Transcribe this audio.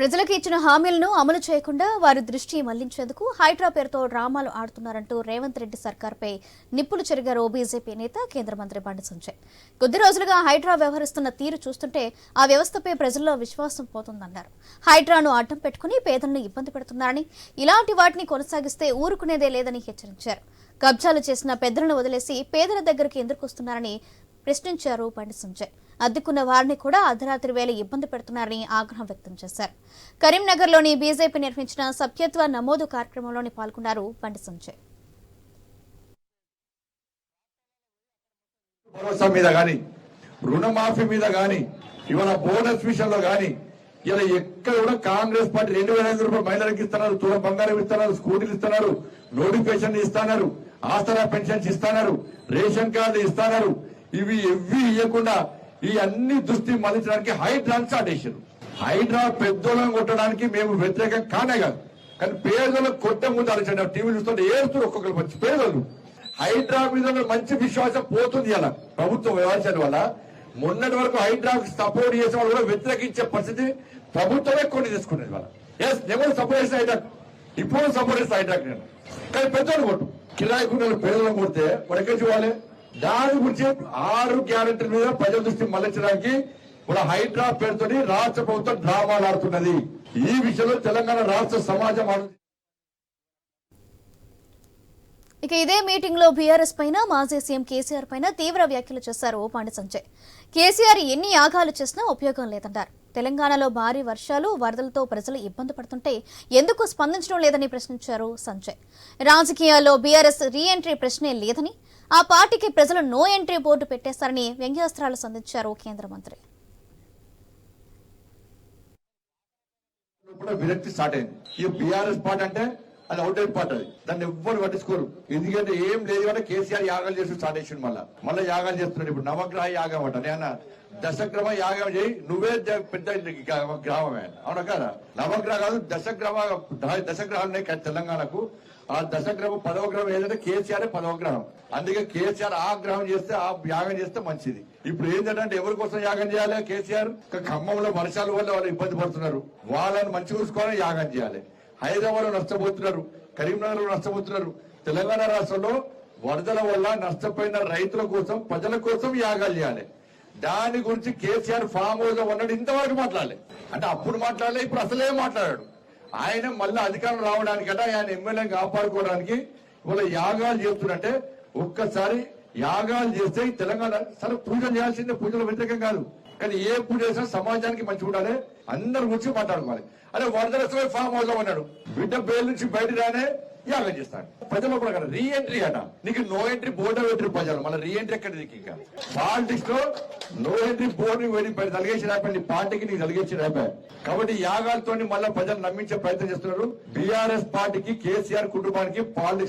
ప్రజలకు ఇచ్చిన హామీలను అమలు చేయకుండా వారి దృష్టి మళ్ళించేందుకు హైడ్రా పేరుతో డ్రామాలు ఆడుతున్నారంటూ రేవంత్ రెడ్డి సర్కార్పై నిప్పులు చెరిగారు బీజేపీ నేత కేంద్ర మంత్రి బండి సంజయ్. కొద్ది రోజులుగా హైడ్రా వ్యవహరిస్తున్న తీరు చూస్తుంటే ఆ వ్యవస్థపై ప్రజల్లో విశ్వాసం పోతుందన్నారు. హైడ్రాను అడ్డం పెట్టుకుని పేదలను ఇబ్బంది పెడుతున్నారని ఇలాంటి వాటిని కొనసాగిస్తే ఊరుకునేదే లేదని హెచ్చరించారు. కబ్జాలు చేసిన పెద్దలను వదిలేసి పేదల దగ్గరికి ఎందుకు వస్తున్నారని ప్రశ్నించారు బండి సంజయ్. అద్దుకున్న వారిని కూడా అర్ధరాత్రి వేళ ఇబ్బంది పెడుతున్నారని ఆగ్రహం వ్యక్తం చేశారు. కరీంనగర్లోని బీజేపీ నిర్వహించిన సభ్యత్వ నమోదు కార్యక్రమంలోని పాల్గొన్నారు బండి సంజయ్. భరోసా మీద కానీ రుణమాఫీ మీద గాని ఇవాళ బోనస్ విషయంలో కానీ ఇలా ఎక్కడ కూడా కాంగ్రెస్ పార్టీ రెండు వేల ఐదు రూపాయలు మహిళలకు ఇస్తున్నారు తుల బంగారం ఇస్తున్నారు స్కూటీలు ఇస్తున్నారు నోటిఫికేషన్ ఇస్తున్నారు ఆసరా పెన్షన్స్ ఇస్తున్నారు రేషన్ కార్డు ఇస్తున్నారు ఇవి ఎవ్వి ఇవ్వకుండా ఈ అన్ని దృష్టి మళ్ళించడానికి హైడ్రా స్టార్ట్ చేశారు హైడ్రా పెద్దోళ్ళని కొట్టడానికి మేము వ్యతిరేకం కానే కాదు. కానీ పేదలకు కొట్టే ముందు ఆలోచన టీవీ చూస్తుంటే ఏడుస్తారు ఒక్కొక్కరు మంచి పేదలు హైడ్రా మీద మంచి విశ్వాసం పోతుంది అలా. ప్రభుత్వం వ్యవహారం వల్ల మొన్నటి వరకు హైడ్రాకు సపోర్ట్ చేసే వాళ్ళు కూడా వ్యతిరేకించే పరిస్థితి ప్రభుత్వమే కొన్ని తీసుకునేది వాళ్ళ. ఎస్ ఎవరు సపోర్ట్ చేసిన హైడ్రాక్ ఇప్పుడు సపోర్ట్ చేసిన హైడ్రాక్ నేను కానీ పెద్దోళ్ళు కొట్టు. కిరాయి కున్నలు పేదలను కొడితే వాడు ఎక్కడ చూడాలి. దాని గురించి ఆరు గ్యారెంటీల మీద ప్రజల దృష్టి మళ్ళించడానికి ఇప్పుడు హైడ్రా పేరుతో రాష్ట్ర ప్రభుత్వం డ్రామాలు ఆడుతున్నది. ఈ విషయంలో తెలంగాణ రాష్ట్ర సమాజం ఆలోచి ఇక ఇదే మీటింగ్లో బీఆర్ఎస్ పైన మాజీ సీఎం కేసీఆర్ పైన తీవ్ర వ్యాఖ్యలు చేశారు ఓపాండి సంజయ్. కేసీఆర్ ఎన్ని యాగాలు చేసినా ఉపయోగం లేదన్నారు తెలంగాణలో భారీ వర్షాలు వరదలతో ప్రజలు ఇబ్బంది పడుతుంటే ఎందుకు స్పందించడం లేదని ప్రశ్నించారు సంజయ్. రాజకీయాల్లో బీఆర్ఎస్ రీఎంట్రీ ప్రశ్నే లేదని ఆ పార్టీకి ప్రజలు నో ఎంట్రీ బోర్డు పెట్టేస్తారని వ్యంగ్యాస్త్రాలు సంధించారు కేంద్ర మంత్రి. విరక్తి స్టార్ట్ అయింది. ఈ బీఆర్ఎస్ పార్టీ అంటే అది అవుట్ పార్టీ అది. దాన్ని ఎవ్వరు పట్టించుకోరు. ఎందుకంటే ఏం లేదు అంటే కేసీఆర్ యాగాలు చేసి స్టార్ట్ చేసిండు మళ్ళా. మళ్ళీ యాగాలు చేస్తున్నాడు ఇప్పుడు. నవగ్రహ యాగం అంట. నేను దశగ్రహ యాగం చేయి. నువ్వే పెద్ద గ్రామమే అవునా కదా? నవగ్రహ కాదు దశగ్రహ దశగ్రహాలు ఉన్నాయి తెలంగాణకు. ఆ దశగ్రహం పదవ గ్రహం ఏదంటే కేసీఆర్ పదవ గ్రహం. అందుకే కేసీఆర్ ఆ గ్రహం చేస్తే ఆ యాగం చేస్తే మంచిది. ఇప్పుడు ఏంటంటే ఎవరి కోసం యాగం చేయాలి కేసీఆర్? ఖమ్మంలో వర్షాల వల్ల వాళ్ళు ఇబ్బంది పడుతున్నారు. వాళ్ళని మంచి చూసుకోవాలని యాగం చేయాలి. హైదరాబాద్లో నష్టపోతున్నారు. కరీంనగర్లో నష్టపోతున్నారు. తెలంగాణ రాష్ట్రంలో వరదల వల్ల నష్టపోయిన రైతుల కోసం ప్రజల కోసం యాగాలు చేయాలి. దాని గురించి కేసీఆర్ ఫామ్ హౌస్లో ఉన్నాడు ఇంతవరకు మాట్లాడలే. అంటే అప్పుడు మాట్లాడలే ఇప్పుడు అసలే మాట్లాడాడు. ఆయన మళ్ళీ అధికారం రావడానికట ఆయన ఎమ్మెల్యేని కాపాడుకోవడానికి ఇవాళ యాగాలు చేస్తున్నట్టే ఒక్కసారి యాగాలు చేస్తే తెలంగాణ సరే పూజలు చేయాల్సిందే పూజలు వ్యతిరేకం కాదు. కానీ ఏ పూజ చేసినా సమాజానికి మంచి ఉండాలి. అందరి గురించి మాట్లాడుకోవాలి. అదే వరదల ఫామ్ హౌస్లో ఉన్నాడు. బిడ్డ బెయిల్ నుంచి బయట రానే యాగం చేస్తాడు ప్రజలు కూడా కదా రీ ఎంట్రీ అట. నీకు నో ఎంట్రీ బోర్డు ఎంట్రీ ప్రజలు. మళ్ళీ రీ ఎంట్రీ ఎక్కడ నీకు ఇంకా? పాలిటిక్స్లో నో ఎంట్రీ బోర్డు వెళ్ళి తలిగేసి రాపాయి నీ పార్టీకి నీకు తలిగేసి రాపాయి కాబట్టి యాగాలతో మళ్ళీ ప్రజలు నమ్మించే ప్రయత్నం చేస్తున్నారు. బీఆర్ఎస్ పార్టీకి కేసీఆర్ కుటుంబానికి పాలిటిక్స్